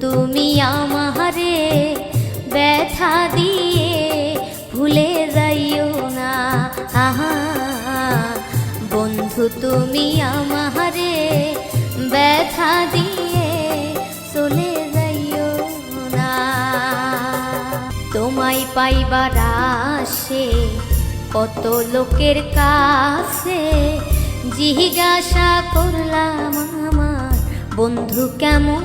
তুমি আমারে ব্যথা দিয়ে ভুলে যাইও না। আহা, বন্ধু তুমি আমারে ব্যথা দিয়ে চলে যাইও না। তোমায় পাইবার আসে কত লোকের কাছে জিজ্ঞাসা করলাম আমার বন্ধু কেমন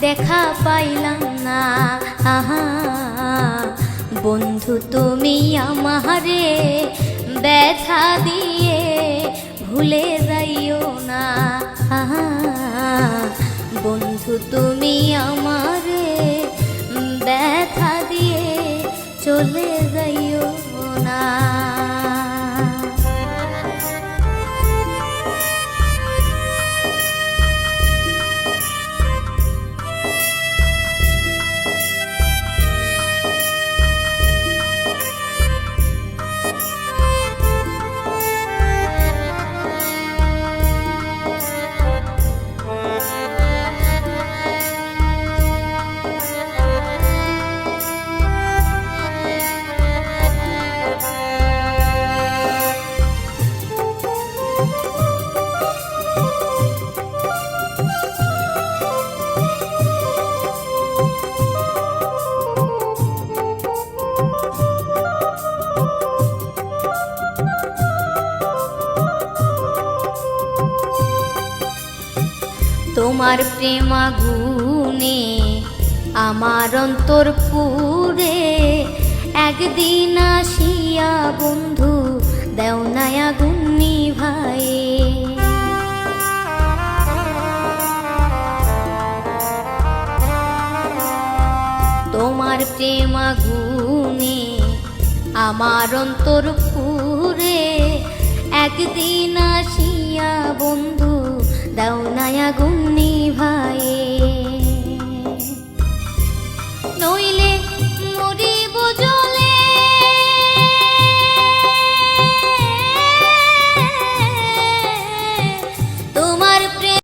দেখা পাইলাম না। আহা, বন্ধু তুমি আমারে ব্যথা দিয়ে ভুলে যাইও না। আহা, বন্ধু তুমি আমারে ব্যথা দিয়ে চলে যাইও তোমার প্রেমা গুনে আমার অন্তর পুরে একদিন আসিয়া বন্ধু, দেও নায়া গুন্নি ভাই তোমার প্রেমা গুনে আমার অন্তর পুরে একদিন আসিয়া বন্ধু দাও নায়া গুন্নি ভাইয়ে।